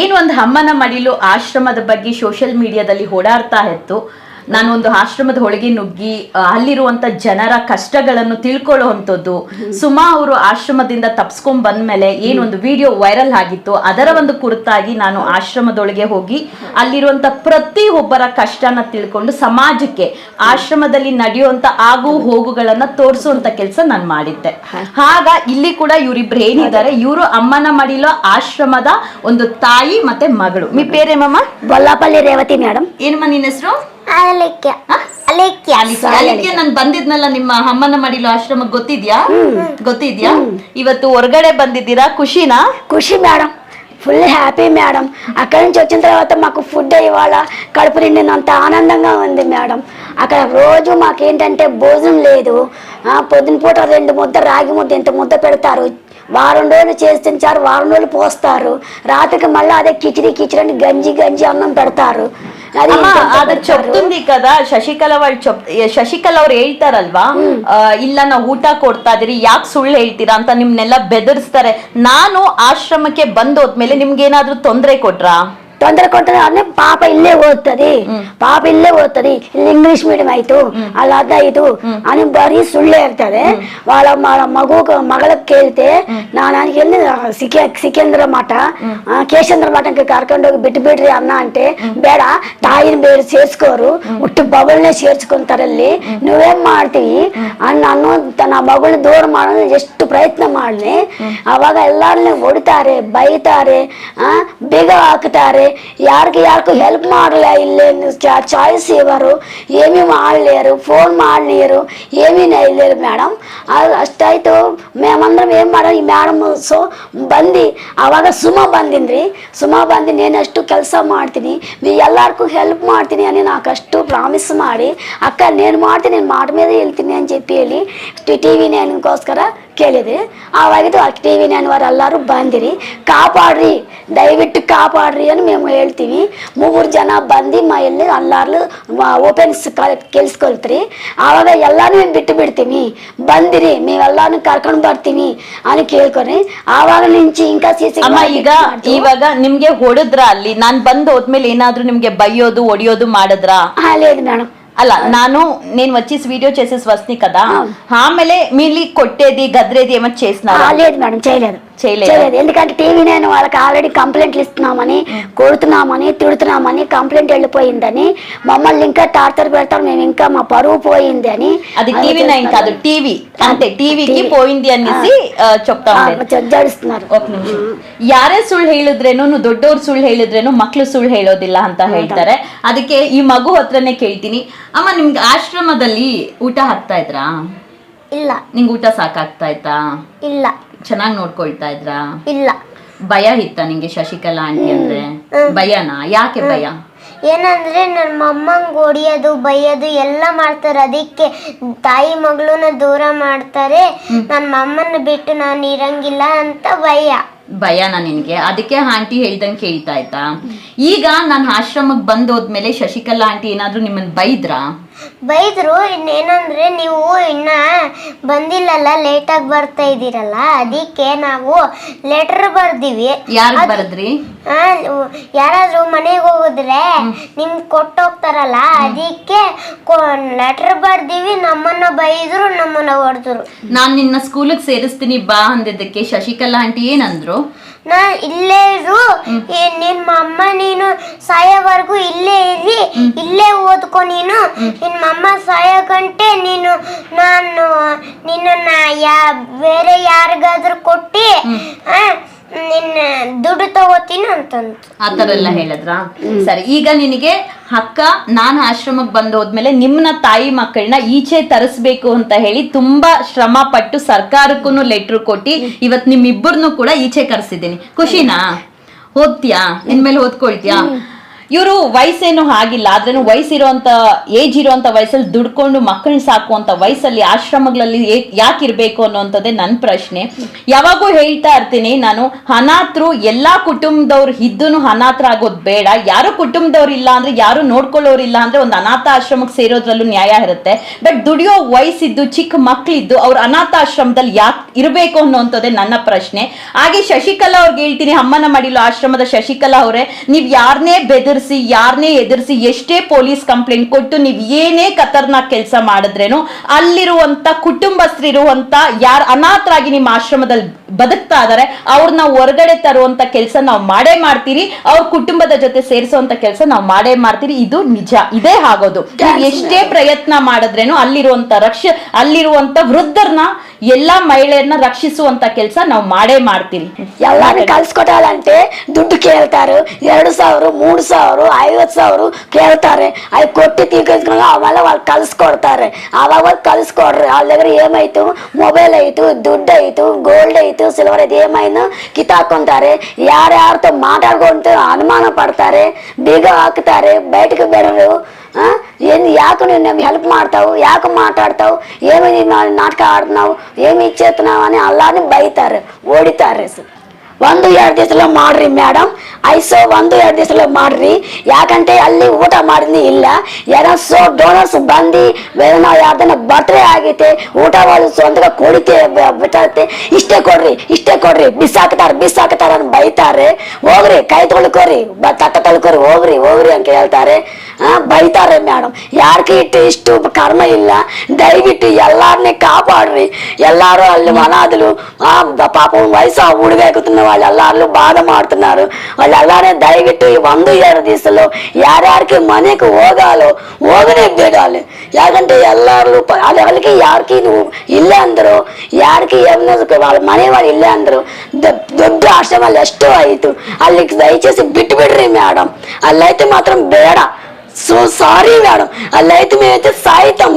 ಏನು ಒಂದು ಅಮ್ಮನ ಮಡಿಲು ಆಶ್ರಮದ ಬಗ್ಗೆ ಸೋಷಿಯಲ್ ಮೀಡಿಯಾದಲ್ಲಿ ಓಡಾಡ್ತಾ ಇತ್ತು. ನಾನು ಒಂದು ಆಶ್ರಮದ ಒಳಗೆ ನುಗ್ಗಿ ಅಲ್ಲಿರುವಂತ ಜನರ ಕಷ್ಟಗಳನ್ನು ತಿಳ್ಕೊಳ್ಳುವಂಥದ್ದು. ಸುಮಾ ಅವರು ಆಶ್ರಮದಿಂದ ತಪ್ಸ್ಕೊಂಡ್ ಬಂದ್ಮೇಲೆ ಏನೊಂದು ವಿಡಿಯೋ ವೈರಲ್ ಆಗಿತ್ತು. ಅದರ ಒಂದು ಕುರಿತಾಗಿ ನಾನು ಆಶ್ರಮದೊಳಗೆ ಹೋಗಿ ಅಲ್ಲಿರುವಂತ ಪ್ರತಿ ಒಬ್ಬರ ಕಷ್ಟನ ತಿಳ್ಕೊಂಡು ಸಮಾಜಕ್ಕೆ ಆಶ್ರಮದಲ್ಲಿ ನಡೆಯುವಂತ ಆಗು ಹೋಗುಗಳನ್ನ ತೋರಿಸುವಂತ ಕೆಲಸ ನಾನು ಮಾಡಿದ್ದೆ. ಆಗ ಇಲ್ಲಿ ಕೂಡ ಇವರಿಬ್ರು ಏನಿದ್ದಾರೆ ಇವರು ಅಮ್ಮನ ಮಡಿಲೋ ಆಶ್ರಮದ ಒಂದು ತಾಯಿ ಮತ್ತೆ ಮಗಳು. ಮಿ ಪೇರೇಮಮ್ಮ? ಬೊಲ್ಲಾಪಲ್ಲಿ ರೇವತಿ ಮೇಡಮ್ ಏನಮ್ಮ ನಿನ್ನ ಹೆಸರು? అలెక్య అలెక్య ಅದಕ್ಕೆ ನಾನು ಬಂದಿದ್ನಲ್ಲ ನಿಮ್ಮ ಅಮ್ಮನ ಮಡಿಲು ಆಶ್ರಮ ಗೊತ್ತಿದ್ಯಾ ಗೊತ್ತಿದ್ಯಾ ಇವತ್ತು ಹೊರಗಡೆ ಬಂದಿದ್ದೀರಾ ಖುಷಿನಾ ఖుషి మేడం ఫుల్ హ్యాపీ మేడం అక్కడి నుంచి వచ్చిన తర్వాత మాకు ఫుడ్ ఇవాళ కడుపు నిండినంత ఆనందంగా ఉంది మేడం అక్కడ రోజు మాకేంటంటే భోజనం లేదు ఆ, పొద్దున పూట రెండు ముద్ద రాగి ముద్ద ఇంత ముద్ద పెడతారు వారం రోజులు చేసి తింటారు వారం రోజులు పోస్తారు రాత్రికి మళ్ళీ అదే కిచిడి కిచిడి అని గంజి గంజి అన్నం పెడతారు అది ಅಮ್ಮ ఇంత ಅದು పెడతారు. చెప్తుంది కదా ಶಶಿಕಲಾ వాళ్ళు చెప్ ಶಶಿಕಲಾ ಅವ್ರು ಹೇಳ್ತಾರಲ್ವಾ ಆ, ಇಲ್ಲ ನಾವು ಊಟ ಕೊಡ್ತಾ ಇದೀರಿ ಯಾಕೆ ಸುಳ್ಳು ಹೇಳ್ತೀರಾ ಅಂತ ನಿಮ್ನೆಲ್ಲ ಬೆದರಿಸ್ತಾರೆ ನಾನು ಆಶ್ರಮಕ್ಕೆ ಬಂದೋದ್ಮೇಲೆ ನಿಮ್ಗೆ ಏನಾದ್ರೂ ತೊಂದರೆ ಕೊಟ್ರಾ తొందర కొట్టడం అంటే పాప ఇల్లే ఓదుతుంది ಪಾಪ ಇಲ್ಲೇ ಓದ್ತದೆ ಇಲ್ಲಿ ಇಂಗ್ಲಿಷ್ ಮೀಡಿಯಂ ಆಯ್ತು ಅಲ್ಲಿ ಅದಾಯ್ತು అని ಬರೀ ಸುಳ್ಳು ಹೇಳ್ತಾರೆ వాళ్ళ వాళ్ళ మగు మగళకి ಕೇಳ್ತೆ ನಾನು ನನಗೆ ಎಲ್ಲಿ ಸಿಕೆ ಸಿಕೇಂದ್ರ ಮಠ ಆ, ಕೇಶೇಂದ್ರ ಮಠಕ್ಕೆ ಕರ್ಕೊಂಡೋಗಿ ಬಿಟ್ಟು ಬಿಡ್ರಿ ಅನ್ನ అంటే ಬೇಡ ತಾಯಿನ ಬೇರೆ ಸೇರ್ಸ್ಕೋರು ಹುಟ್ಟು ಬಗಳನ್ನೇ ಸೇರ್ಸ್ಕೊಂತಾರೆ ಅಲ್ಲಿ నువ్వేం ಮಾಡ್ತೀವಿ అని నన్ను నా మగుని దూరం ಮಾಡೋದು ಎಷ್ಟು ಪ್ರಯತ್ನ ಮಾಡಲಿ ಅವಾಗ ಎಲ್ಲಾರನ್ನ ಹೊಡಿತಾರೆ ಬೈತಾರೆ ಆ ಬೀಗ ಹಾಕ್ತಾರೆ ಯಾರಿಗೆ ಯಾರಿಗೂ ಹೆಲ್ಪ್ ಮಾಡಲ್ಲ ಇಲ್ಲಿ ಚಾಯ್ಸ್ ಇವರು ಏಮಿ ಮಾಡಲೇರು ಫೋನ್ ಮಾಡಲೇರು ಏಮಿ ನೈಲೇರು ಮೇಡಮ್ ಅಷ್ಟಾಯಿತು ಮೇಮಂದ್ರೆ ಏನು ಮಾಡೋ ಈ ಮೇಡಮ್ ಸೊ ಬಂದು ಆವಾಗ ಸುಮ ಬಂದಿನ್ರಿ ಸುಮ ಬಂದು ನೇನಷ್ಟು ಕೆಲಸ ಮಾಡ್ತೀನಿ ನೀ ಎಲ್ಲರಿಗೂ ಹೆಲ್ಪ್ ಮಾಡ್ತೀನಿ అని నాకు అಷ್ಟು ప్రామిస్ ಮಾಡಿ అక్క నేను ಮಾಡ್ತೀನಿ నేను మాట మీద వెళ్ತೀನಿ అని చెప్పి ಹೇಳಿ ಟಿ ವಿ ನೈನ್ಗೋಸ್ಕರ ಕೇಳಿದೆ ಆವಾಗಿದ್ದು ಆ ಟಿ ವಿ ನೈನ್ ಎಲ್ಲರೂ ಬಂದಿರಿ ಕಾಪಾಡ್ರಿ ದಯವಿಟ್ಟು ಕಾಪಾಡ್ರಿ అని మేము ಹೇಳ್ತೀವಿ ಮೂರು ಜನ ಬಂದು మా ಎಲ್ಲಿ ಎಲ್ಲಾರು ಓಪನ್ಸ್ ಕೆಲ್ಸ್ಕೊಳ್ತೀರಿ ಆವಾಗ ಎಲ್ಲಾನು మేము ಬಿಟ್ಟು ಬಿಡ್ತೀವಿ ಬಂದಿರಿ ಮೇವೆಲ್ಲಾನು ಕರ್ಕೊಂಡು ಬರ್ತೀವಿ అని ಕೇಳ್ಕೊರಿ ಆವಾಗ నుంచి ఇంకా ಸೀಸಿ ಅಮ್ಮ ಈಗ ಇವಾಗ ನಿಮ್ಗೆ ಹೊಡೆದ್ರ ಅಲ್ಲಿ ನಾನ್ ಬಂದ್ ಹೋದ್ಮೇಲೆ ಏನಾದ್ರೂ ನಿಮ್ಗೆ ಬೈಯೋದು ಒಡಿಯೋದು ಮಾಡಿದ್ರಾ లేదు మేడం అలా నాను నేను వచ్చేసి వీడియో చేసేసి వస్తుంది కదా. ఆమెలే మీలి కొట్టేది గద్రేది ఏమో ఆ, చేసినారా లేదు మేడం చేయలేదు. చేయలేదా? చేయలేదు ఎందుకంటే టీవీ నేను వాళ్ళకి ఆల్రెడీ కంప్లైంట్లు ఇస్తున్నామని కొడుతున్నామని తిడుతున్నామని కంప్లైంట్ వెళ్ళిపోయిందని మమ్మల్ని ఇంకా టార్చర్ పెడతారు మేము ఇంకా మా పరువు పోయింది అని అది టీవీ నైన్ కాదు టీవీ అంతే టీవీకి పోయింది అనేసి ఆ, చెప్తా ఆ, ఉండేది ಜ- ಜಡಿಸ್ತಾರೆ ఒక ನಿಮಿಷ ಯಾರೇ ಸುಳ್ಳು ಹೇಳಿದ್ರೇನು ನೀವು ದೊಡ್ಡವ್ರು ಸುಳ್ಳು ಹೇಳಿದ್ರೇನು ಮಕ್ಳು ಸುಳ್ಳು ಹೇಳೋದಿಲ್ಲ ಅಂತ ಹೇಳ್ತಾರೆ ಅದಕ್ಕೆ ಈ ಮಗು ಹತ್ರನೇ ಕೇಳ್ತೀನಿ ಅಮ್ಮ ನಿಮ್ಗೆ ಆಶ್ರಮದಲ್ಲಿ ಊಟ ಹಾಕ್ತಾ ಇದ್ರಾ ಇಲ್ಲ. ನಿಂಗೆ ಊಟ ಸಾಕಾಗ್ತಾ ಇತ್ತಾ? ಇಲ್ಲ. ಚೆನ್ನಾಗಿ ನೋಡ್ಕೊಳ್ತಾ ಇದ್ರಾ? ಇಲ್ಲ. ಭಯ ಇತ್ತ ನಿಂಗೆ ಶಶಿಕಲಾ ಆಂಟಿ ಅಂದ್ರೆ? ಭಯನಾ? ಯಾಕೆ ಭಯ? ಏನಂದ್ರೆ ನನ್ನ ಮಮ್ಮಂಗ್ ಹೊಡಿಯೋದು ಬೈಯೋದು ಎಲ್ಲ ಮಾಡ್ತಾರೆ. ಅದಕ್ಕೆ ತಾಯಿ ಮಗಳನ್ನ ದೂರ ಮಾಡ್ತಾರೆ. ನನ್ನ ಮಮ್ಮನ್ನ ಬಿಟ್ಟು ನಾನು ಇರಂಗಿಲ್ಲ ಅಂತ ಭಯ. ಭಯನಾ ನಿನ್ಗೆ? ಅದಕ್ಕೆ ಆಂಟಿ ಹೇಳ್ದಂಗೆ ಕೇಳ್ತಾ ಇತ್ತಾ? ಈಗ ನಾನು ಆಶ್ರಮಕ್ಕೆ ಬಂದೋದ್ಮೇಲೆ ಶಶಿಕಲಾ ಆಂಟಿ ಏನಾದ್ರೂ ನಿಮ್ಮನ್ನ ಬೈದ್ರಾ? ಬೈದ್ರು ಇನ್ನೇನಂದ್ರೆ ನೀವು ಇನ್ನ ಬಂದಿಲ್ಲಲ್ಲ ಲೇಟಾಗಿ ಬರ್ತಾ ಇದ್ದೀರಲ್ಲ ಅದಕ್ಕೆ ನಾವು ಲೆಟರ್ ಬರ್ದಿವಿ. ಬರದ್ರಿ? ಆ, ಯಾರಾದ್ರೂ ಮನೆಗೆ ಹೋಗಿದ್ರೆ ನಿಮ್ಗೆ ಕೊಟ್ಟು ಹೋಗ್ತಾರಲ್ಲ ಅದಕ್ಕೆ ಲೆಟರ್ ಬರ್ದಿವಿ ನಮ್ಮನ್ನ ಬೈದ್ರು ನಮ್ಮನ್ನ ಹೊಡೆದ್ರು. ನಾನ್ ನಿನ್ನ ಸ್ಕೂಲಿಗೆ ಸೇರಿಸ್ತೀನಿ ಬಾ ಅಂದಿದ್ದಕ್ಕೆ ಶಶಿಕಲಾ ಆಂಟಿ ಏನಂದ್ರು? ನಾ ಇಲ್ಲೇ ಇರು ಈ ನಿಮ್ಮ ಅಮ್ಮ ನೀನು ಸಾಯೋವರೆಗೂ ಇಲ್ಲೇ ಇರಿ ಇಲ್ಲೇ ಓದ್ಕೊ ನೀನು ನಿಮ್ಮ ಅಮ್ಮ ಸಾಯೋ ಗಂಟೆ ನೀನು ನಾನು ನಿನ್ನನ್ನ ಯಾ ಬೇರೆ ಯಾರಿಗಾದ್ರೂ ಕೊಟ್ಟು ಆ, ನಿನ್ನ ದುಡ್ಡು ತಗೋತೀನಿ ಅಂತಂತ. ಎಲ್ಲ ಹೇಳಿದ್ರಾ? ಸರಿ ಈಗ ನಿನಗೆ ಅಕ್ಕ ನಾನು ಆಶ್ರಮಕ್ಕೆ ಬಂದು ಹೋದ್ಮೇಲೆ ನಿಮ್ಮನ್ನ ತಾಯಿ ಮಕ್ಕಳನ್ನ ಈಚೆ ತರಿಸ್ಬೇಕು ಅಂತ ಹೇಳಿ ತುಂಬಾ ಶ್ರಮ ಪಟ್ಟು ಸರ್ಕಾರಕ್ಕೂ ಲೆಟ್ರ್ ಕೊಟ್ಟು ಇವತ್ ನಿಮ್ಮಿಬ್ಬರನ್ನು ಕೂಡ ಈಚೆ ಕರ್ಸಿದ್ದೀನಿ. ಖುಷಿನಾ? ಓದ್ತೀಯಾ? ಇನ್ಮೇಲೆ ಓದ್ಕೊಳ್ತೀಯಾ? ಇವರು ವಯಸ್ಸೇನು ಆಗಿಲ್ಲ ಆದ್ರೆ ವಯಸ್ಸಿರುವಂತ ಏಜ್ ಇರುವಂತ ವಯಸ್ಸಲ್ಲಿ ದುಡ್ಕೊಂಡು ಮಕ್ಕಳನ್ನ ಸಾಕುವಂತ ವಯಸ್ಸಲ್ಲಿ ಆಶ್ರಮಗಳಲ್ಲಿ ಯಾಕೆ ಇರ್ಬೇಕು ಅನ್ನೋಂಥದ್ದೇ ನನ್ನ ಪ್ರಶ್ನೆ. ಯಾವಾಗೂ ಹೇಳ್ತಾ ಇರ್ತೀನಿ ನಾನು, ಅನಾಥರು ಎಲ್ಲಾ ಕುಟುಂಬದವ್ರು ಇದ್ದೂ ಅನಾಥರ ಆಗೋದು ಬೇಡ. ಯಾರು ಕುಟುಂಬದವ್ರು ಇಲ್ಲ ಅಂದ್ರೆ, ಯಾರು ನೋಡ್ಕೊಳ್ಳೋರು ಇಲ್ಲ ಅಂದ್ರೆ ಒಂದು ಅನಾಥ ಆಶ್ರಮಕ್ಕೆ ಸೇರೋದ್ರಲ್ಲೂ ನ್ಯಾಯ ಇರುತ್ತೆ. ಬಟ್ ದುಡಿಯೋ ವಯಸ್ಸಿದ್ದು ಚಿಕ್ಕ ಮಕ್ಳಿದ್ದು, ಅವ್ರ ಅನಾಥ ಆಶ್ರಮದಲ್ಲಿ ಯಾಕೆ ಇರಬೇಕು ಅನ್ನೋಂಥದ್ದೇ ನನ್ನ ಪ್ರಶ್ನೆ. ಹಾಗೆ ಶಶಿಕಲಾ ಅವ್ರಿಗೆ ಹೇಳ್ತೀನಿ, ಅಮ್ಮನ ಮಡಿಲು ಆಶ್ರಮದ ಶಶಿಕಲಾ ಅವರೇ, ನೀವ್ ಯಾರನ್ನೇ ಬೆದರಿಸಿ ಯಾರನ್ನೇ ಎದುರಿಸಿ, ಎಷ್ಟೇ ಪೊಲೀಸ್ ಕಂಪ್ಲೇಂಟ್ ಕೊಟ್ಟು ನೀವು ಏನೇ ಖತರ್ನಾಕ್ ಕೆಲಸ ಮಾಡಿದ್ರೇನು ಅಲ್ಲಿರುವಂತ ಕುಟುಂಬಸ್ಥರಿರುವಂತ ಯಾರು ಅನಾಥರಾಗಿ ನಿಮ್ಮ ಆಶ್ರಮದಲ್ಲಿ ಬದುಕ್ತಾ ಇದಾರೆ ಅವ್ರನ್ನ ಹೊರಗಡೆ ತರುವಂತ ಕೆಲಸ ನಾವು ಮಾಡೇ ಮಾಡ್ತೀರಿ, ಅವ್ರ ಕುಟುಂಬದ ಜೊತೆ ಸೇರಿಸುವಂತ ಕೆಲಸ ನಾವು ಮಾಡೇ ಮಾಡ್ತೀರಿ, ಇದು ನಿಜ. ಇದೇ ಆಗೋದು. ಎಷ್ಟೇ ಪ್ರಯತ್ನ ಮಾಡಿದ್ರೇನು ಅಲ್ಲಿರುವಂತ ರಕ್ಷ, ಅಲ್ಲಿರುವಂತ ವೃದ್ಧರನ್ನ ಎಲ್ಲ ಮಹಿಳೆಯರನ್ನ ರಕ್ಷಿಸುವಂತ ಕೆಲಸ ನಾವು ಮಾಡೇ ಮಾಡ್ತೀವಿ. ಎಲ್ಲಾನು ಕಲ್ಸ್ಕೊಟ್ಟಂತೆ ದುಡ್ಡು ಕೇಳ್ತಾರೆ. ಎರಡು ಸಾವಿರ, ಮೂರು ಸಾವಿರ ಐವತ್ ಸಾವಿರ ಕೇಳ್ತಾರೆ. ಅಲ್ಲಿ ಕೊಟ್ಟು ತೀರ್ಕೊಂಡು ಅವೆಲ್ಲ ಅವ್ರು ಕಲ್ಸ್ಕೊಡ್ತಾರೆ ಅವಾಗ ಕಲ್ಸ್ಕೊಡ್ರಿ ಅವ್ರ ದಗ್ಗರ ಏಮಾಯ್ತು ಮೊಬೈಲ್ ಆಯ್ತು ದುಡ್ಡು ಆಯ್ತು ಗೋಲ್ಡ್ ಆಯ್ತು ಸಿಲ್ವರ್ ಆಯ್ತು ಏಮಾಯ್ನು ಕಿತ ಹಾಕೊಂತಾರೆ ಯಾರ್ಯಾರತ ಮಾತಾಡ್ಕೊಂತ ಅನುಮಾನ ಪಡ್ತಾರೆ, ಬೇಗ ಹಾಕ್ತಾರೆ ಬಯಟಕ್ಕೆ ಬರೋರು నువ్వు హెల్ప్ ಮಾಡ್ತಾವು ಯಾಕೆ ಮಾತಾಡ್ತಾವು ಏಮಿ ನೀನು ನಾಟಕ ಆಡ್ತಾವು ಏಮಿ ಇಚ್ಛೇತನಾವು అని అల్లాని బయతారు ఓడితారు ಒಂದು ಎರಡು ದಿವಸలో ಮಾಡ್ರಿ ಮೇಡಮ್ ಐಸೋ ಒಂದು ಎರಡು ದಿವಸలో ಮಾಡ್ರಿ ಯಾಕಂటే ಅಲ್ಲಿ ಊಟ ಮಾಡಿದ್ನಿ ಇಲ್ಲ ಏನೋ ಸೋ ಡೋನರ್ಸ್ ಬಂದು ಏನೋ ಯಾವ್ದನ್ನ ಬರ್ತ್ಡೇ ಆಗೈತೆ ಊಟ ಮಾಡಿ ಸ್ವಂತ ಕುಡಿತೆ ಬಿಟ್ಟೈತೆ ಇಷ್ಟೇ ಕೊಡ್ರಿ ಇಷ್ಟೇ ಕೊಡ್ರಿ ಬಿಸಾಕ್ತಾರೆ ಬಿಸಾಕ್ತಾರೆ ಅಂತ ಬೈತಾರೆ ಹೋಗ್ರಿ ಕೈ ತೊಳ್ಕೊರಿ ತಟ್ಟ ತೊಳ್ಕೊರಿ ಹೋಗ್ರಿ ಹೋಗ್ರಿ ಅಂತ ಹೇಳ್ತಾರೆ బైతారే మేడం. యారికి ఇటు ఇష్ట కర్మ ఇల్ల దయవిట్టు ఎల్లారిని కాపాడ్రి. ఎల్లారు వాళ్ళు అనాథులు పాపం వయసు ఊడిగెక్కుతున్న వాళ్ళు ఎల్లార్లు బాధ మాడుతున్నారు. వాళ్ళు ఎల్లారే దయవిట్టు వందు ఏడు దిశలు యారికి మనీకి ఓగాలు ఓగనే బిగాలి. ఎందుకంటే ఎల్లార్లు వాళ్ళకి యారికి ఇల్లే అందరు యారికి ఏమైనా వాళ్ళ మనీ వాళ్ళు ఇల్లే అందరు. దొడ్డు ఆశ్రమాలు ఎస్టో అయితే. వాళ్ళకి దయచేసి బిట్టు పెట్టరు మేడం. వాళ్ళైతే మాత్రం బేడ. సో సారీ మేడం అల్లయితే మేమైతే సాయితం.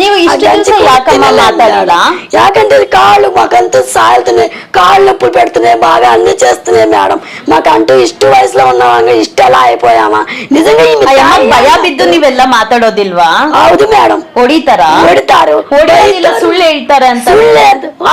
యాకంటే కాళ్ళు మాకంతా సాయుతున్నాయి కాళ్ళు నొప్పులు పెడుతున్నాయి బాగా అన్ని చేస్తున్నాయి మేడం మాకంటూ ఇష్ట వయసులో ఉన్నామా ఇష్ట అయిపోయామా? నిజంగా భయాబిద్దుని వెళ్ళ మాట్లాడో దిల్వా? అవుదు మేడం ఒడితారా? ఒడతారు.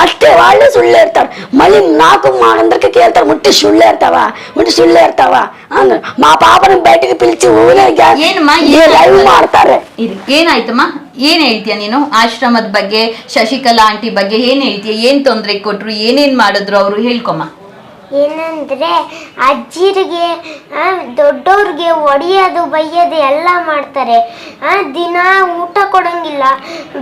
అంటే వాళ్ళు సుళ్ళు ఏడతారు మళ్ళీ నాకు మా అందరికి ఏళ్తారు. ముట్టి సుళ్ళు ఏడతావా ముట్టి సుళ్ళు ఏడతావా అంద మా పాపని బయటికి పిలిచి ఊనే ಏನಮ್ಮ, లైవ్ ಏನ್ ಮಾಡ್ತಾರೆ ಇರಿ ಏನಾಯ್ತಮ್ಮ ಏನ್ ಹೇಳ್ತೀಯ ನೀನು ಆಶ್ರಮದ ಬಗ್ಗೆ ಶಶಿಕಲಾ ಆಂಟಿ ಬಗ್ಗೆ ಏನ್ ಹೇಳ್ತೀಯ ಏನ್ ತೊಂದ್ರೆ ಕೊಟ್ರು ಏನೇನ್ ಮಾಡಿದ್ರು ಅವ್ರು ಹೇಳ್ಕೊಮ್ಮ ಏನಂದ್ರೆ ಅಜ್ಜಿರಿಗೆ ದೊಡ್ಡವ್ರಿಗೆ ಒಡೆಯೋದು, ಬೈಯೋದು ಎಲ್ಲ ಮಾಡ್ತಾರೆ. ದಿನ ಊಟ ಕೊಡೋಂಗಿಲ್ಲ.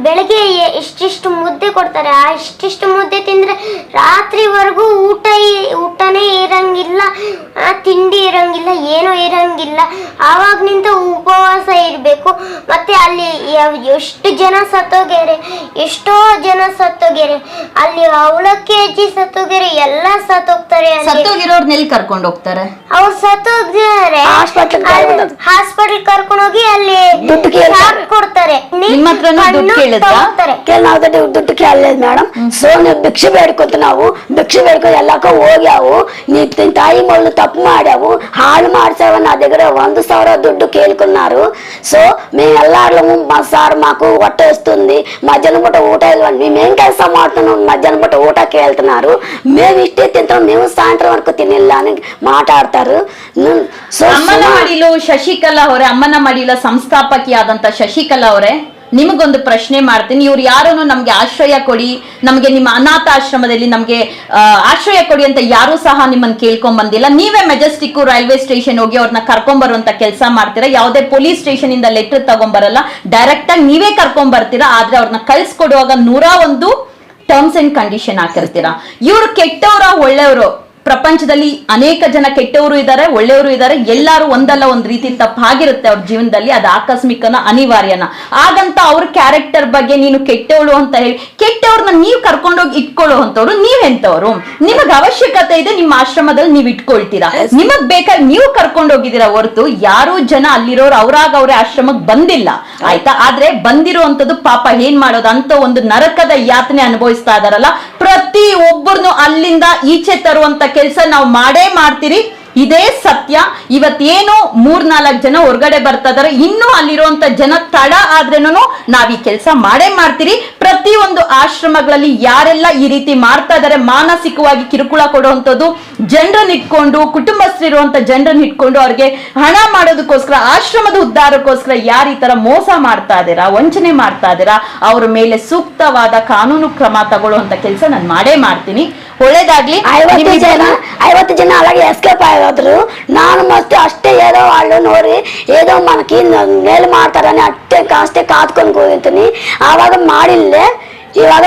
ಬೆಳಗ್ಗೆ ಇಷ್ಟಿಷ್ಟು ಮುದ್ದೆ ಕೊಡ್ತಾರೆ. ಆ ಇಷ್ಟಿಷ್ಟು ಮುದ್ದೆ ತಿಂದರೆ ರಾತ್ರಿವರೆಗೂ ಊಟ ಊಟನೇ ಇರೋಂಗಿಲ್ಲ. ತಿಂಡಿ ಇರೋಂಗಿಲ್ಲ, ಏನೂ ಇರಂಗಿಲ್ಲ. ಆವಾಗಿನಿಂದ ಉಪವಾಸ ಇರಬೇಕು. ಮತ್ತು ಅಲ್ಲಿ ಎಷ್ಟು ಜನ ಸತ್ತೋಗ್ಯಾರೆ? ಎಷ್ಟೋ ಜನ ಸತ್ತೋಗಿರಿ ಅಲ್ಲಿ ಅವಲಕ್ಕಿ ಅಜ್ಜಿ ಸತ್ತೋಗಿರಿ ಎಲ್ಲಾ ಸತ್ತೋಗ್ತಾರೆ ಸತ್ತೋಗಿರೋರ್ ಎಲ್ಲಿ ಕರ್ಕೊಂಡು ಹೋಗ್ತಾರೆ ಅವ್ರು ಸತ್ತೋಗಿದ್ದಾರೆ ಹಾಸ್ಪಿಟಲ್ ಕರ್ಕೊಂಡು ಹೋಗಿ ಅಲ್ಲಿ ಶಾಪ್ ಕೊಡ್ತಾರೆ ನಿಮ್ಮ ಹತ್ರ ದುಡ್ಡು ದುಡ್ಡು ಕೇಳలేదు ಮೇಡಮ್ ಸೊ ನೀವು ಭಿಕ್ಷೆ ಬೇಡ್ಕೊಂತ ನಾವು ಭಿಕ್ಷೆ ಬೇಡ್ಕೊ ಎಲ್ಲಕ್ಕೂ ಹೋಗ್ಯಾವು ನೀ ತಾಯಿ ಮಗಳು ತಪ್ಪು ಮಾಡ್ಯಾವು ಹಾಳು ಮಾಡ್ಸ್ಯಾವ ನಾ దగ్గర వంద ಸಾವಿರ ದುಡ್ಡು ಕೇಳ್కున్నారు ಸೊ ಮೇ ಎಲ್ಲಾರು ಸಾರ್ ಮಾಕು మాకు ಹೊಟ್ಟೆ వస్తుంది మధ్యాహ్నం పూట ಊಟ ఇవ్వండి మేమేం చేస్తాం మాటను మధ్యాహ్నం పూట ఊటకి వెళ్తున్నారు మేము ఇష్టే తింటాం మేము సాయంత్రం వరకు తినిಲ್ಲ అని మాట్లాడతారు ಅಮ್ಮನ శశికళ ಶಶಿಕಲಾ ಅವರೇ ಅಮ್ಮನ ಮಡಿಲ శశికళ ಶಶಿಕಲಾ ನಿಮಗೊಂದು ಪ್ರಶ್ನೆ ಮಾಡ್ತೀನಿ. ಇವ್ರು ಯಾರು ನಮ್ಗೆ ಆಶ್ರಯ ಕೊಡಿ ನಮಗೆ ನಿಮ್ಮ ಅನಾಥ ಆಶ್ರಮದಲ್ಲಿ ನಮಗೆ ಆಶ್ರಯ ಕೊಡಿ ಅಂತ ಯಾರು ಸಹ ನಿಮ್ಮನ್ನ ಕೇಳ್ಕೊಂಡ್ ಬಂದಿಲ್ಲ ನೀವೇ ಮೆಜೆಸ್ಟಿಕ್ ರೈಲ್ವೆ ಸ್ಟೇಷನ್ ಹೋಗಿ ಅವ್ರನ್ನ ಕರ್ಕೊಂಡ್ಬರುವಂತ ಕೆಲಸ ಮಾಡ್ತೀರಾ? ಯಾವುದೇ ಪೊಲೀಸ್ ಸ್ಟೇಷನ್ ಇಂದ ಲೆಟರ್ ತಗೊಂಡ್ಬರಲ್ಲ ಡೈರೆಕ್ಟ್ ಆಗಿ ನೀವೇ ಕರ್ಕೊಂಡ್ ಬರ್ತೀರಾ ಆದ್ರೆ ಅವ್ರನ್ನ ಕಳ್ಸಿಕೊಡುವಾಗ ನೂರ ಒಂದು ಟರ್ಮ್ಸ್ ಅಂಡ್ ಕಂಡೀಷನ್ ಹಾಕಿರ್ತೀರಾ? ಇವ್ರು ಕೆಟ್ಟವರ ಒಳ್ಳೆಯವರು? ಪ್ರಪಂಚದಲ್ಲಿ ಅನೇಕ ಜನ ಕೆಟ್ಟವರು ಇದ್ದಾರೆ ಒಳ್ಳೆಯವರು ಇದ್ದಾರೆ. ಎಲ್ಲರೂ ಒಂದಲ್ಲ ಒಂದ್ ರೀತಿ ತಪ್ಪಾಗಿರುತ್ತೆ ಅವ್ರ ಜೀವನದಲ್ಲಿ. ಅದು ಆಕಸ್ಮಿಕನ ಅನಿವಾರ್ಯನ. ಹಾಗಂತ ಅವ್ರ ಕ್ಯಾರೆಕ್ಟರ್ ಬಗ್ಗೆ ನೀನು ಕೆಟ್ಟವಳು ಅಂತ ಹೇಳಿ ಕೆಟ್ಟವ್ರನ್ನ ನೀವ್ ಕರ್ಕೊಂಡೋಗಿ ಇಟ್ಕೊಳ್ಳೋ ಅಂತವ್ರು ನೀವೆಂತವ್ರು ನಿಮಗ್ ಅವಶ್ಯಕತೆ ಇದೆ ನಿಮ್ಮ ಆಶ್ರಮದಲ್ಲಿ ನೀವ್ ಇಟ್ಕೊಳ್ತೀರಾ? ನಿಮಗ್ ಬೇಕಾದ್ರೆ ನೀವು ಕರ್ಕೊಂಡು ಹೋಗಿದ್ದೀರಾ ಹೊರತು ಯಾರು ಜನ ಅಲ್ಲಿರೋರು ಅವ್ರಾಗ ಅವ್ರ ಆಶ್ರಮಕ್ ಬಂದಿಲ್ಲ. ಆಯ್ತಾ? ಆದ್ರೆ ಬಂದಿರುವಂತದ್ದು ಪಾಪ ಏನ್ ಮಾಡೋದು? ಅಂತ ಒಂದು ನರಕದ ಯಾತನೆ ಅನುಭವಿಸ್ತಾ ಇದಾರಲ್ಲ. ಪ್ರತಿ ಒಬ್ಬರನ್ನು ಅಲ್ಲಿಂದ ಈಚೆ ತರುವಂತ ಕೆಲಸ ನಾವು ಮಾಡೇ ಮಾಡ್ತೀರಿ, ಇದೇ ಸತ್ಯ. ಇವತ್ತೇನು ಮೂರ್ನಾಲ್ಕು ಜನ ಹೊರಗಡೆ ಬರ್ತಾ ಇದಾರೆ, ಇನ್ನೂ ಅಲ್ಲಿರುವಂತ ಜನ ತಡ ಆದ್ರೇನು ನಾವ್ ಈ ಕೆಲಸ ಮಾಡೇ ಮಾಡ್ತೀರಿ. ಪ್ರತಿಯೊಂದು ಆಶ್ರಮಗಳಲ್ಲಿ ಯಾರೆಲ್ಲ ಈ ರೀತಿ ಮಾಡ್ತಾ ಇದಾರೆ, ಮಾನಸಿಕವಾಗಿ ಕಿರುಕುಳ ಕೊಡುವಂಥದ್ದು ಜನರನ್ನ ಇಟ್ಕೊಂಡು ಕುಟುಂಬಸ್ಥರಿರುವಂತ ಜನರನ್ನ ಇಟ್ಕೊಂಡು ಅವ್ರಿಗೆ ಹಣ ಮಾಡೋದಕ್ಕೋಸ್ಕರ ಆಶ್ರಮದ ಉದ್ಧಾರಕ್ಕೋಸ್ಕರ ಯಾರು ಈ ತರ ಮೋಸ ಮಾಡ್ತಾ ಇದ್ದೀರಾ ವಂಚನೆ ಮಾಡ್ತಾ ಇದ್ದೀರಾ ಅವ್ರ ಮೇಲೆ ಸೂಕ್ತವಾದ ಕಾನೂನು ಕ್ರಮ ತಗೊಳ್ಳುವಂತ ಕೆಲಸ ನಾನು ಮಾಡೇ ಮಾಡ್ತೀನಿ. ಒಳ್ಳೇದಾಗ್ಲಿ. ಐವತ್ತು ಜನ ಐವತ್ತು ಜನ ಅಲ್ಲಾಗೆ ಎಸ್ಕೇಪ್ ಆಗೋದ್ರು ನಾನು ಮತ್ತೆ ಅಷ್ಟೇ ಏನೋ వాళ్ళు ನೋಡ್ರಿ ಏನೋ ಮನಕಿ ಮೇಲ್ ಮಾಡ್ತಾರని ಅಷ್ಟೇ ಕಾಷ್ಟೇ ಕಾದ್ಕೊಂಡು ಕೂತಿನಿ ಆವಾಗ ಮಾಡಿಲ್ಲೇ ಇವಾಗ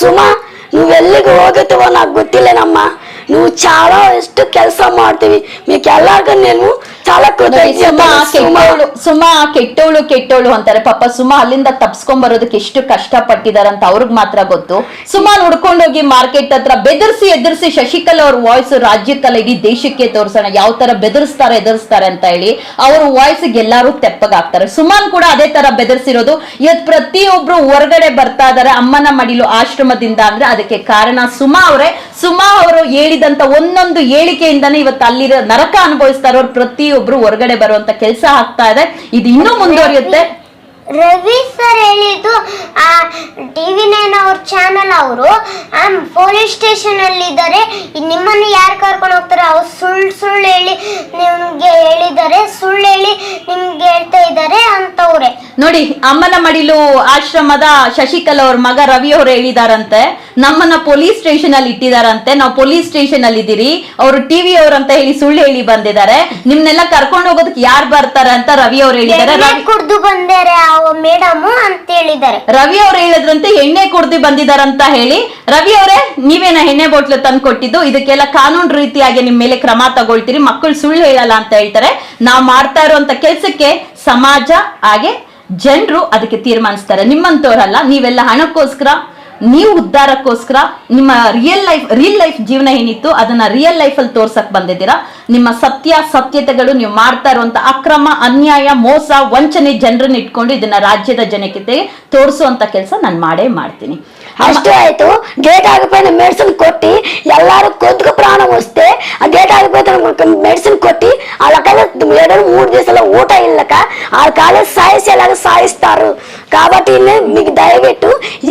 ಸುಮಾ నువ్వు వెళ్ళి ಹೋಗುತ್ತవో ಗೊತ್ತಿಲ್ಲ ನಮ್ಮ. ನೀವು ಚಾಳ ಎಷ್ಟು ಕೆಲಸ ಮಾಡ್ತೀವಿ ನೀವು ಎಲ್ಲರಿಗೂ ನೀನು ಸುಮಾ ಕೆಟ್ಟವಳು ಸುಮಾ ಕೆಟ್ಟವಳು ಕೆಟ್ಟವಳು ಅಂತಾರೆ. ಪಾಪ ಸುಮಾ ಅಲ್ಲಿಂದ ತಪ್ಸ್ಕೊಂಡ್ ಬರೋದಕ್ಕೆ ಎಷ್ಟು ಕಷ್ಟ ಪಟ್ಟಿದಾರಂತ ಅಂತ ಅವ್ರಿಗೆ ಮಾತ್ರ ಗೊತ್ತು. ಸುಮಾ ನೋಡ್ಕೊಂಡೋಗಿ ಮಾರ್ಕೆಟ್ ಹತ್ರ ಬೆದರ್ಸಿ ಎದುರಿಸಿ ಶಶಿಕಲಾ ಅವ್ರ ವಾಯ್ಸ್ ರಾಜ್ಯಕ್ಕಲ್ಲ ಇಡೀ ದೇಶಕ್ಕೆ ತೋರ್ಸೋಣ. ಯಾವ ತರ ಬೆದರ್ಸ್ತಾರೆ ಎದುರಿಸ್ತಾರೆ ಅಂತ ಹೇಳಿ ಅವ್ರ ವಾಯ್ಸ್ ಎಲ್ಲಾರು ತೆಪ್ಪಗಾಗ್ತಾರೆ. ಸುಮಾನ್ ಕೂಡ ಅದೇ ತರ ಬೆದರ್ಸಿರೋದು. ಇವತ್ ಪ್ರತಿಯೊಬ್ರು ಹೊರಗಡೆ ಬರ್ತಾ ಇದಾರೆ ಅಮ್ಮನ ಮಡಿಲು ಆಶ್ರಮದಿಂದ ಅಂದ್ರೆ ಅದಕ್ಕೆ ಕಾರಣ ಸುಮಾ ಅವರೇ. ಸುಮಾ ಅವರು ಹೇಳಿದಂತ ಒಂದೊಂದು ಹೇಳಿಕೆಯಿಂದಾನೇ ಇವತ್ತು ಅಲ್ಲಿರೋ ನರಕ ಅನುಭವಿಸ್ತಾ ಇರೋರು ಪ್ರತಿಯೊಬ್ರು ಹೊರಗಡೆ ಬರುವಂತ ಕೆಲಸ ಆಗ್ತಾ ಇದೆ. ಇದು ಇನ್ನೂ ಮುಂದುವರಿಯುತ್ತೆ. ರವಿ ಸರ್ ಹೇಳಿದ್ದು ಆ ಟಿವಿ ನೈನ್ ಅವ್ರ ಚಾನಲ್ ಅವರು ಪೊಲೀಸ್ ಸ್ಟೇಷನ್ ಅಲ್ಲಿ ಇದ್ದಾರೆ. ನಿಮ್ಮನ್ನು ಯಾರು ಕರ್ಕೊಂಡು ಹೋಗ್ತಾರೆ? ಅವ್ರು ಸುಳ್ಳು ಸುಳ್ಳು ಹೇಳಿ ನಿಮ್ಗೆ ಹೇಳಿದ್ದಾರೆ. ಸುಳ್ಳು ಹೇಳಿ ನಿಮ್ಗೆ ಹೇಳ್ತಾ ಇದ್ದಾರೆ ಅಂತವ್ರೆ. ನೋಡಿ ಅಮ್ಮನ ಮಡಿಲು ಆಶ್ರಮದ ಶಶಿಕಲಾ ಅವ್ರ ಮಗ ರವಿ ಅವರು ಹೇಳಿದಾರಂತೆ. ನಮ್ಮನ್ನ ಪೊಲೀಸ್ ಸ್ಟೇಷನ್ ಅಲ್ಲಿ ಇಟ್ಟಿದಾರಂತೆ. ನಾವು ಪೊಲೀಸ್ ಸ್ಟೇಷನ್ ಅಲ್ಲಿ ಇದ್ದೀರಿ ಅವರು ಟಿವಿ ಅವ್ರಂತ ಹೇಳಿ ಸುಳ್ಳು ಹೇಳಿ ಬಂದಿದ್ದಾರೆ. ನಿಮ್ನೆಲ್ಲ ಕರ್ಕೊಂಡು ಹೋಗೋದಕ್ಕೆ ಯಾರು ಬರ್ತಾರೆ ಅಂತ ರವಿ ಅವ್ರು ಹೇಳಿದ್ದಾರೆ. ಕುಡ್ದು ಬಂದಾರೆ ಮೇಡಮ್ ಅಂತ ಹೇಳಿದ್ದಾರೆ. ರವಿ ಅವ್ರು ಹೇಳಿದ್ರಂತೆ ಎಣ್ಣೆ ಕುಡ್ದು ಬಂದಿದಾರಂತ ಹೇಳಿ. ರವಿ ಅವರೇ, ನೀವೇನ ಎಣ್ಣೆ ಬಾಟ್ಲು ತಂದು ಕೊಟ್ಟಿದ್ದು? ಇದಕ್ಕೆಲ್ಲ ಕಾನೂನು ರೀತಿಯಾಗಿ ನಿಮ್ ಮೇಲೆ ಕ್ರಮ ತಗೊಳ್ತೀರಿ. ಮಕ್ಕಳು ಸುಳ್ಳು ಹೇಳಲ್ಲ ಅಂತ ಹೇಳ್ತಾರೆ. ನಾವ್ ಮಾಡ್ತಾ ಇರುವಂತ ಕೆಲ್ಸಕ್ಕೆ ಸಮಾಜ, ಹಾಗೆ ಜನರು ಅದಕ್ಕೆ ತೀರ್ಮಾನಿಸ್ತಾರೆ. ನಿಮ್ಮಂತವ್ರಲ್ಲ, ನೀವೆಲ್ಲ ಹಣಕ್ಕೋಸ್ಕರ ನೀವು ಉದ್ಧಾರಕ್ಕೋಸ್ಕರ ನಿಮ್ಮ ರಿಯಲ್ ಲೈಫ್ ರಿಯಲ್ ಲೈಫ್ ಜೀವನ ಏನಿತ್ತು ಅದನ್ನ ರಿಯಲ್ ಲೈಫ್ ಅಲ್ಲಿ ತೋರ್ಸಕ್ ಬಂದಿದ್ದೀರಾ? ನಿಮ್ಮ ಸತ್ಯ, ಸತ್ಯತೆಗಳು ನೀವು ಮಾಡ್ತಾ ಇರುವಂತ ಅಕ್ರಮ, ಅನ್ಯಾಯ, ಮೋಸ, ವಂಚನೆ ಜನರನ್ನ ಇಟ್ಕೊಂಡು ಇದನ್ನ ರಾಜ್ಯದ ಜನಕ್ಕೆ ತೋರಿಸುವಂತ ಕೆಲಸ ನಾನು ಮಾಡೇ ಮಾಡ್ತೀನಿ. ಅಷ್ಟೇ ಆಯ್ತು గేట్ ఆగిపోయిన మెడిసిన్ కొట్టి ఎల్లారు కొద్దిగా ప్రాణం వస్తే ఆ గేట్ ఆగిపోయిన మెడిసిన్ కొట్టి వాళ్ళకైనా ఏడో మూడు దేశాల్లో ఊట ఇళ్ళక వాళ్ళ కాలేజ్ సాయిసేలాగా సాయిస్తారు. కాబట్టి మీకు దయపెట్టు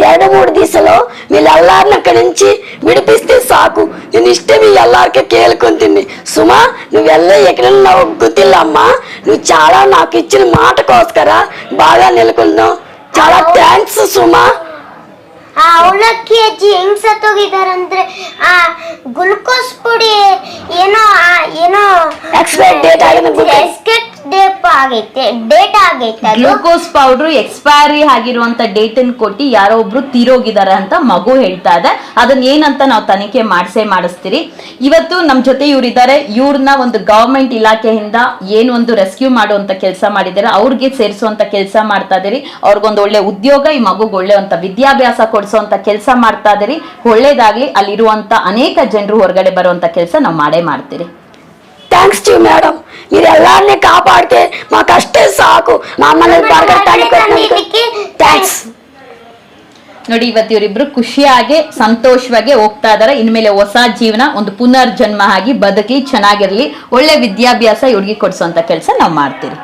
ఏడు మూడు దిశలో వీళ్ళు ఎల్లారిని అక్కడి నుంచి విడిపిస్తే సాకు. నేను ఇష్టం ఈ ఎల్లారికే కేలుకొని తిండి సుమా నువ్వు వెళ్ళే ఎక్కడన్నా నాకు గుర్తిల్లమ్మా నువ్వు చాలా నాకు ఇచ్చిన మాట కోసుకరా. బాగా నెలకొందాం. చాలా థ్యాంక్స్ సుమా. ಆ ಅವಲಕ್ಕಿ ಅಜ್ಜಿ ಹೆಂಗ್ ಸತ್ತೋಗಿದಾರಂದ್ರೆ ಆ ಗ್ಲುಕೋಸ್ ಪುಡಿ ಏನೋ ಆ- ಏನೋ ಎಕ್ಸ್ಪೈರ್ ಡೇಟ್ ಆಗಿದೆ ಆಗೈತೆ ಡೇಟ್ ಆಗೈತೆ ಗ್ಲೂಕೋಸ್ ಪೌಡರ್ ಎಕ್ಸ್ಪೈರಿ ಆಗಿರುವಂತ ಡೇಟ್ ಅನ್ನು ಕೊಟ್ಟು ಯಾರೋ ಒಬ್ರು ತೀರೋಗಿದ್ದಾರೆ ಅಂತ ಮಗು ಹೇಳ್ತಾ ಇದೆ. ಅದನ್ನ ಏನಂತ ನಾವು ತನಿಖೆ ಮಾಡಿಸೇ ಮಾಡಿಸ್ತೀರಿ. ಇವತ್ತು ನಮ್ ಜೊತೆ ಇವರಿದ್ದಾರೆ. ಇವ್ರನ್ನ ಒಂದು ಗವರ್ಮೆಂಟ್ ಇಲಾಖೆಯಿಂದ ಏನು ಒಂದು ರೆಸ್ಕ್ಯೂ ಮಾಡುವಂತ ಕೆಲಸ ಮಾಡಿದಾರೆ ಅವ್ರಿಗೆ ಸೇರಿಸುವಂತ ಕೆಲಸ ಮಾಡ್ತಾ ಇದೀರಿ. ಅವ್ರಿಗೊಂದು ಒಳ್ಳೆ ಉದ್ಯೋಗ, ಈ ಮಗುಗೆ ಒಳ್ಳೆ ಅಂತ ವಿದ್ಯಾಭ್ಯಾಸ ಕೊಡಿಸುವಂತ ಕೆಲಸ ಮಾಡ್ತಾ ಇದೀರಿ. ಒಳ್ಳೇದಾಗ್ಲಿ, ಅಲ್ಲಿರುವಂತ ಅನೇಕ ಜನರು ಹೊರಗಡೆ ಬರುವಂತ ಕೆಲಸ ನಾವು ಮಾಡೇ ಮಾಡ್ತೀರಿ. థ్యాంక్స్ టు మేడం మీరు ఎల్లాన్ని కాపాడితే మాకు ಸಾಕು. సాకు మమ్మల్ని బరగట్టానికి ಥ್ಯಾಂಕ್ಸ್ ನೋಡಿ ಇವತ್ತು ಇವರಿಬ್ರು ಖುಷಿಯಾಗಿ ಸಂತೋಷವಾಗಿ ಹೋಗ್ತಾ ಇದಾರೆ. ಇನ್ಮೇಲೆ ಹೊಸ ಜೀವನ ಒಂದು ಪುನರ್ಜನ್ಮ ಆಗಿ ಬದುಕಿ ಚೆನ್ನಾಗಿರ್ಲಿ ಒಳ್ಳೆ ವಿದ್ಯಾಭ್ಯಾಸ ಹುಡುಗಿ ಕೊಡಿಸುವಂತ ಕೆಲಸ ನಾವು ಮಾಡ್ತೀರಿ.